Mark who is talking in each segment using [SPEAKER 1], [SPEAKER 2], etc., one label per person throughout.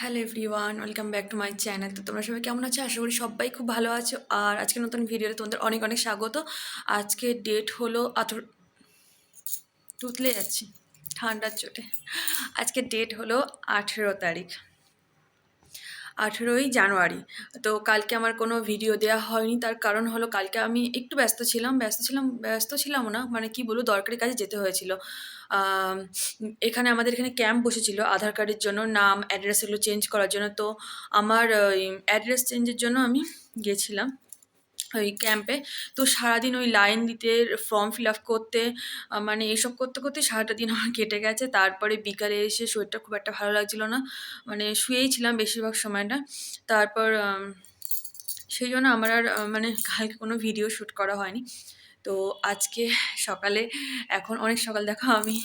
[SPEAKER 1] Hello everyone welcome back to my channel তো তোমরা সবাই কেমন আছো? আশা করি সবাই খুব ভালো আছো। আর আজকে নতুন ভিডিওতে তোমাদের অনেক অনেক স্বাগত। আজকে ডেট হলো আঠেরো তুতলে যাচ্ছি, ঠান্ডার চোটে। আজকে ডেট হলো আঠেরো তারিখ। আঠেরোই জানুয়ারি। তো কালকে আমার কোনো ভিডিও দেওয়া হয়নি, তার কারণ হলো কালকে আমি একটু ব্যস্ত ছিলাম ব্যস্ত ছিলাম ব্যস্ত ছিলাম না মানে কি বলব, দরকারি কাজে যেতে হয়েছিল। এখানে আমাদের এখানে ক্যাম্প বসেছিল আধার কার্ডের জন্য, নাম অ্যাড্রেস এগুলো চেঞ্জ করার জন্য। তো আমার অ্যাড্রেস চেঞ্জের জন্য আমি গেছিলাম। ওই ক্যাম্পে তো সারাদিন ওই লাইন দিতে ফর্ম ফিল আপ করতে মানে এইসব করতে করতে সারাটা দিন আমার কেটে গেছে। তারপরে বিকালে এসে শরীরটা খুব একটা ভালো লাগছিল না। মানে শুয়েই ছিলাম বেশিরভাগ সময়টা। তারপর সেই জন্য আমার আর মানে কালকে কোনো ভিডিও শ্যুট করা হয়নি। তো আজকে সকালে, এখন অনেক সকাল, দেখো আমি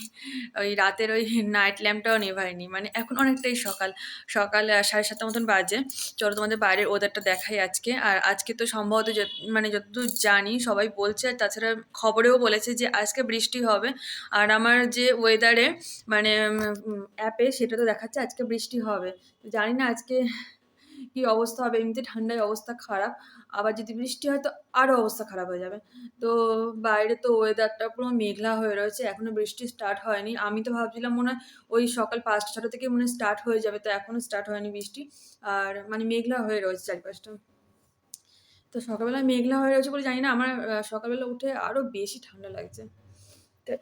[SPEAKER 1] ওই রাতের ওই নাইট ল্যাম্পটাও নেভাইনি মানে এখন অনেকটাই সকাল। সকাল সাড়ে সাতটা মতন বাজে। চলো তোমাদের বাইরের ওয়েদারটা দেখাই আজকে। আর আজকে তো সম্ভবত মানে যতদূর জানি সবাই বলছে, আর তাছাড়া খবরেও বলেছে যে আজকে বৃষ্টি হবে। আর আমার যে ওয়েদারে মানে অ্যাপে সেটা তো দেখাচ্ছে আজকে বৃষ্টি হবে। জানি না আজকে কি অবস্থা হবে? এমনিতে ঠান্ডায় অবস্থা খারাপ। আবার যদি বৃষ্টি হয় তো আরও অবস্থা খারাপ হয়ে যাবে। তো বাইরে তো ওয়েদারটা পুরো মেঘলা হয়ে রয়েছে। এখনও বৃষ্টি স্টার্ট হয়নি। আমি তো ভাবছিলাম মনে হয় ওই সকাল পাঁচটা ছটা থেকে মনে স্টার্ট হয়ে যাবে। তো এখনও স্টার্ট হয়নি বৃষ্টি। আর মানে মেঘলা হয়ে রয়েছে চারিপাশটা। তো সকালবেলা মেঘলা হয়ে রয়েছে বলে জানি না। আমার সকালবেলা উঠে আরও বেশি ঠান্ডা লাগছে।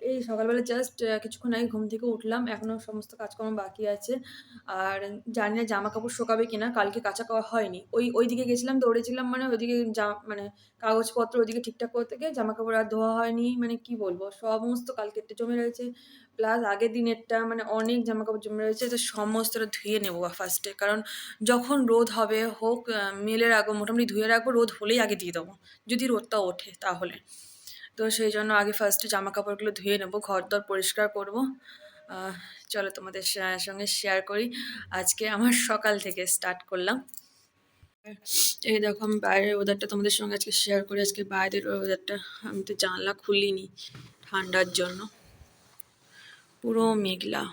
[SPEAKER 1] এই সকালবেলা জাস্ট কিছুক্ষণ আগে ঘুম থেকে উঠলাম এখনও সমস্ত কাজকর্ম বাকি আছে। আর জানি না জামা কাপড় শোকাবে কিনা, কালকে কাঁচা হয়নি। ওই, ওইদিকে গেছিলাম দৌড়েছিলাম মানে ওইদিকে জা মানে কাগজপত্র ওইদিকে ঠিকঠাক করতে গিয়ে জামা কাপড় আর ধোয়া হয়নি মানে কি বলব, সমস্ত কালকেরটা জমে রয়েছে। প্লাস আগের দিনেরটা মানে অনেক জামা কাপড় জমে রয়েছে, তো সমস্তটা ধুয়ে নেব ফার্স্টে কারণ যখন রোদ হবে, হোক মেলে রাখব মোটামুটি ধুয়ে রাখব, রোদ হলেই আগে দিয়ে দেবো, যদি রোদটা ওঠে তাহলে। তো সেই জন্য আগে ফার্স্টে জামা কাপড়গুলো ধুয়ে নেব ঘর দর পরিষ্কার করব। চলো তোমাদের সঙ্গে শেয়ার করি। আজকে আমার সকাল থেকে স্টার্ট করলাম। এই দেখো আমি বাইরের ওয়েদারটা তোমাদের সঙ্গে আজকে শেয়ার করি। আজকে বাইরের ওয়েদারটা আমি তো জানলা খুলিনি ঠান্ডার জন্য। পুরো মেঘলা।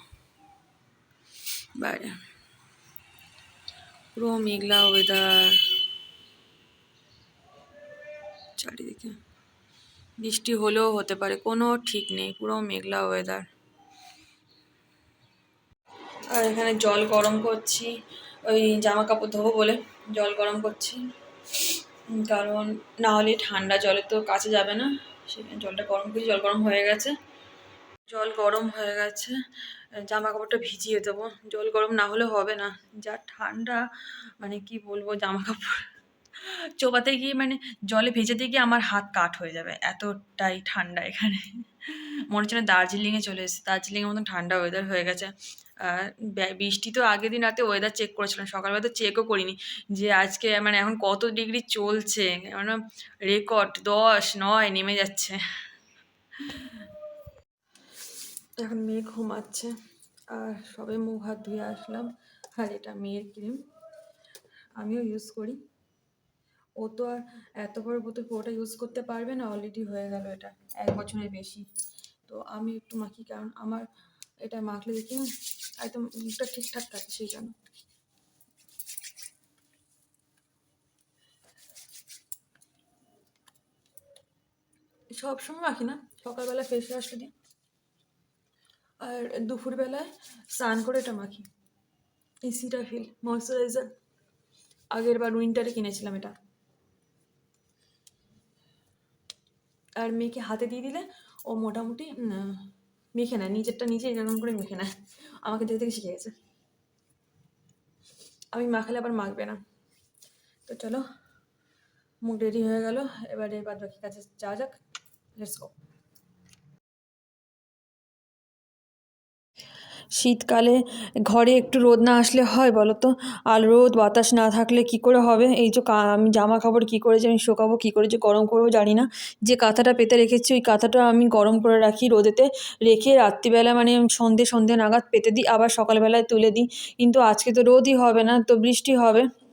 [SPEAKER 1] বাইরে। পুরো মেঘলা ওয়েদার চারিদিকে। বৃষ্টি হলেও হতে পারে, কোনো ঠিক নেই, পুরো মেঘলা ওয়েদার আর এখানে জল গরম করছি, ওই জামা কাপড় ধোবো বলে জল গরম করছি। কারণ না হলে ঠান্ডা জলে তো কাছে যাবে না, সেখানে জলটা গরম করছি জল গরম হয়ে গেছে। জল গরম হয়ে গেছে জামা কাপড়টা ভিজিয়ে দেবো, জল গরম না হলে হবে না, যা ঠান্ডা মানে কি বলব জামা কাপড় চোবাতে গিয়ে মানে জলে ভেজাতে গিয়ে আমার হাত কাট হয়ে যাবে, এতটাই ঠান্ডা এখানে। মনে হচ্ছে না দার্জিলিংয়ে চলে এসেছে। দার্জিলিংয়ের মতন ঠান্ডা ওয়েদার হয়ে গেছে। বৃষ্টি তো আগের দিন রাতে ওয়েদার চেক করেছিলাম, সকালবেলা তো চেকও করিনি যে আজকে মানে এখন কত ডিগ্রি চলছে মানে রেকর্ড দশ, নয় নেমে যাচ্ছে। এখন মেয়ে ঘুমাচ্ছে, আর সবে মুখ হাত ধুয়ে আসলাম। আর এটা মেয়ের ক্রিম আমিও ইউজ করি। ও তো আর এত বড় বোতল পুরোটা ইউজ করতে পারবে না অলরেডি হয়ে গেল এটা, এক বছরের বেশি। তো আমি একটু মাখি, কারণ আমার এটা মাখলে দেখি একদম মুখটা ঠিকঠাক থাকে সেই জন্য। সব সময় মাখি না, সকালবেলা ফেস ওয়াশটা দিই। আর দুপুরবেলায় স্নান করে এটা মাখি। এই সিটাফিল ময়শ্চারাইজার আগের বার উইন্টারে কিনেছিলাম এটা। আর মেয়েকে হাতে দিয়ে দিলে ও মোটামুটি মেখে নেয়। নিজেরটা নিজে এরকম করে মেখে নেয়। আমাকে দেখে দেখে শিখে গেছে। আমি মাখালে আবার মাখবে না। তো চলো, মুখ রেডি হয়ে গেল। এবারে বাদ বাকি কাছে যা যাক। লেটস গো শীতকালে ঘরে একটু রোদ না আসলে হয় বলো তো? আর রোদ, বাতাস না থাকলে কি করে হবে? এই যে আমি জামা কাপড় কী করে যে আমি শোকাবো, কী করে যে গরম করব জানি না। যে কাঁথাটা পেতে রেখেছি, ওই কাঁথাটা আমি গরম করে রাখি রোদেতে। রেখে রাত্রিবেলা মানে সন্ধে সন্ধে নাগাদ পেতে দিই, আবার সকালবেলায় তুলে দিই। কিন্তু আজকে তো রোদই হবে না, তো বৃষ্টি হবে।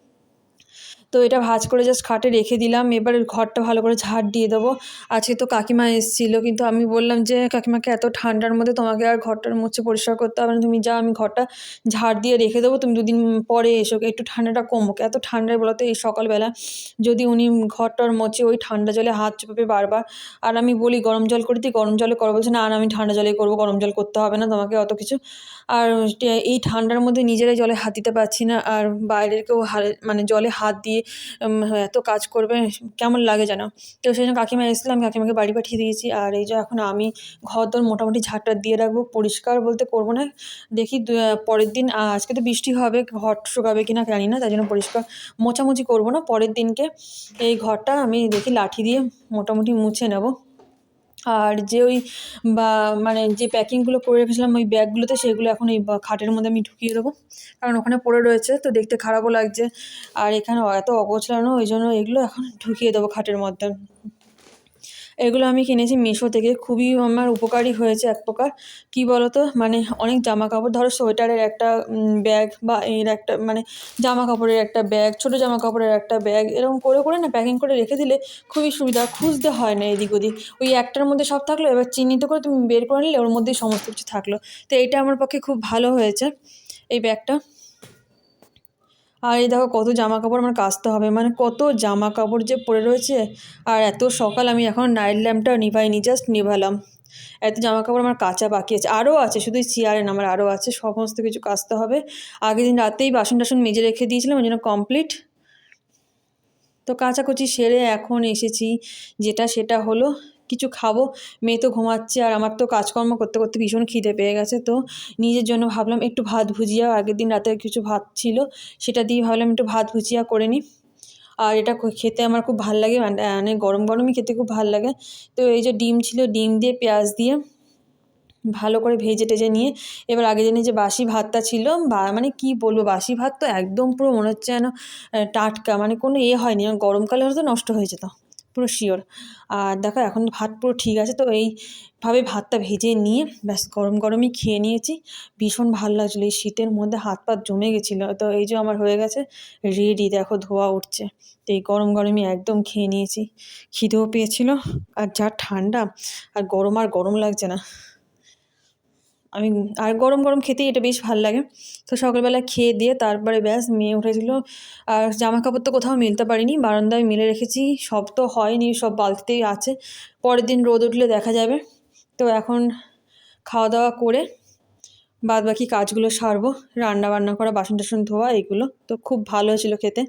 [SPEAKER 1] তো এটা ভাঁজ করে জাস্ট খাটে রেখে দিলাম। এবার ঘরটা ভালো করে ঝাড় দিয়ে দেবো। আজকে তো কাকিমা এসেছিল, কিন্তু আমি বললাম যে, কাকিমাকে এত ঠান্ডার মধ্যে তোমাকে আর ঘরটার মুছে পরিষ্কার করতে হবে না। তুমি যা আমি ঘরটা ঝাড় দিয়ে রেখে দেবো। তুমি দুদিন পরে এসো একটু ঠান্ডাটা কমুক। এত ঠান্ডায় বলো তো, এই সকালবেলা যদি উনি ঘরটার মোচে ওই ঠান্ডা জলে হাত চোপাবে বারবার। আর আমি বলি, গরম জল করে দিই গরম জলে করো। বলছে, না আর আমি ঠান্ডা জলেই করব, গরম জল করতে হবে না তোমাকে অত কিছু। আর এই ঠান্ডার মধ্যে নিজেরাই জলে হাত দিতে পারছি না। আর বাইরের কেউ মানে জলে হাত দিয়ে এত কাজ করবে, কেমন লাগে যেন তো সেই জন্য কাকিমা এসেছিলাম কাকিমাকে বাড়ি পাঠিয়ে দিয়েছি। আর এই যে এখন আমি ঘর দর মোটামুটি ঝাড়টা দিয়ে রাখব, পরিষ্কার বলতে করব না। দেখি পরের দিন আজকে তো বৃষ্টি হবে, ঘর শুকাবে কিনা জানি না, তাই জন্য পরিষ্কার মোছামুছি করব না পরের দিনকে। এই ঘরটা আমি দেখি লাঠি দিয়ে মোটামুটি মুছে নেব। আর যে ওই, বা মানে যে প্যাকিংগুলো করে রেখেছিলাম, ওই ব্যাগগুলোতে সেগুলো এখন এই খাটের মধ্যে আমি ঢুকিয়ে দেবো। কারণ ওখানে পড়ে রয়েছে, তো দেখতে খারাপও লাগছে। আর এখানে এত অগোছলানো ওই জন্য এগুলো এখন ঢুকিয়ে দেবো খাটের মধ্যে। এগুলো আমি কিনেছি মিশো থেকে। খুবই আমার উপকারী হয়েছে এক প্রকার। কী বলো তো মানে অনেক জামা কাপড় ধরো সোয়েটারের একটা ব্যাগ বা এর একটা মানে জামা কাপড়ের একটা ব্যাগ ছোটো জামা কাপড়ের একটা ব্যাগ এরকম করে করে না প্যাকিং করে রেখে দিলে খুবই সুবিধা, খুঁজতে হয় না এদিক ওদিক। ওই একটার মধ্যে সব থাকল, এবার চিহ্নিত করে তুমি বের করে নিলে, ওর মধ্যেই সমস্ত কিছু থাকল। তো এইটা আমার পক্ষে খুব ভালো হয়েছে, এই ব্যাগটা আর এই দেখো কত জামা কাপড় আমার কাচতে হবে মানে কত জামা কাপড় যে পড়ে রয়েছে। আর এত সকাল আমি এখন নাইট ল্যাম্পটা নিভাইনি জাস্ট নিভালাম। এত জামা কাপড় আমার কাচা বাকি আছে, আরও আছে, শুধু চেয়ারে আমার আরও আছে, সমস্ত কিছু কাচতে হবে। আগের দিন রাতেই বাসন টাসন মেজে রেখে দিয়েছিলাম, ওই জন্য কমপ্লিট তো কাচাকুচি সেরে এখন এসেছি, যেটা সেটা হলো কিছু খাব। মেয়ে তো ঘুমাচ্ছে আর আমার তো কাজকর্ম করতে করতে ভীষণ খিদে পেয়ে গেছে। তো নিজের জন্য ভাবলাম একটু ভাত ভুজিয়া, আগের দিন রাতে কিছু ভাত ছিল, সেটা দিয়ে ভাবলাম একটু ভাত ভুজিয়া করে নিই। আর এটা খেতে আমার খুব ভালো লাগে মানে মানে গরম গরমই খেতে খুব ভালো লাগে। তো এই যে ডিম ছিল, ডিম দিয়ে পেঁয়াজ দিয়ে ভালো করে ভেজে টেজে নিয়ে, এবার আগের দিনে যে বাসি ভাতটা ছিল, বা মানে কি বলব, বাসি ভাত তো একদম পুরো মনে হচ্ছে যেন টাটকা মানে কোনো এ হয়নি, গরমকালে হয়তো নষ্ট হয়ে যেত। পুরো শিওর। আর দেখো, এখন ভাত পুরো ঠিক আছে, তো এইভাবে ভাতটা ভেজে নিয়ে ব্যাস গরম গরমই খেয়ে নিয়েছি। ভীষণ ভালো লাগছিল, এই শীতের মধ্যে হাত পাত জমে গেছিল, তো এই যে আমার হয়ে গেছে রেডি দেখো ধোয়া উঠছে। তো এই গরম গরমই একদম খেয়ে নিয়েছি। খিদেও পেয়েছিল, আর যা ঠান্ডা, আর গরম আর গরম লাগছে না। আমি আর গরম গরম খেতেই এটা বেশ ভালো লাগে। তো সকালবেলা খেয়ে দিয়ে তারপরে ব্যাস মেয়ে উঠেছিল। আর জামা কাপড় তো কোথাও মিলতে পারিনি, বারান্দায় মেলে রেখেছি। সব তো হয়নি, সব বালতিতেই আছে। পরের দিন রোদ উঠলে দেখা যাবে। তো এখন খাওয়া দাওয়া করে বাদ বাকি কাজগুলো সারবো। রান্না বান্না করা, বাসন টাসন ধোয়া, এগুলো। তো খুব ভালো হয়েছিল খেতে।